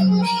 I'm.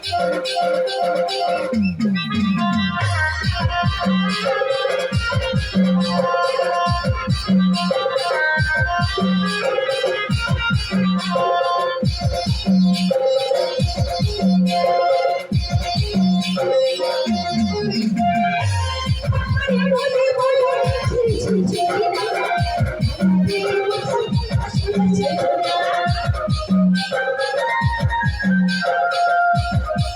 Thank you.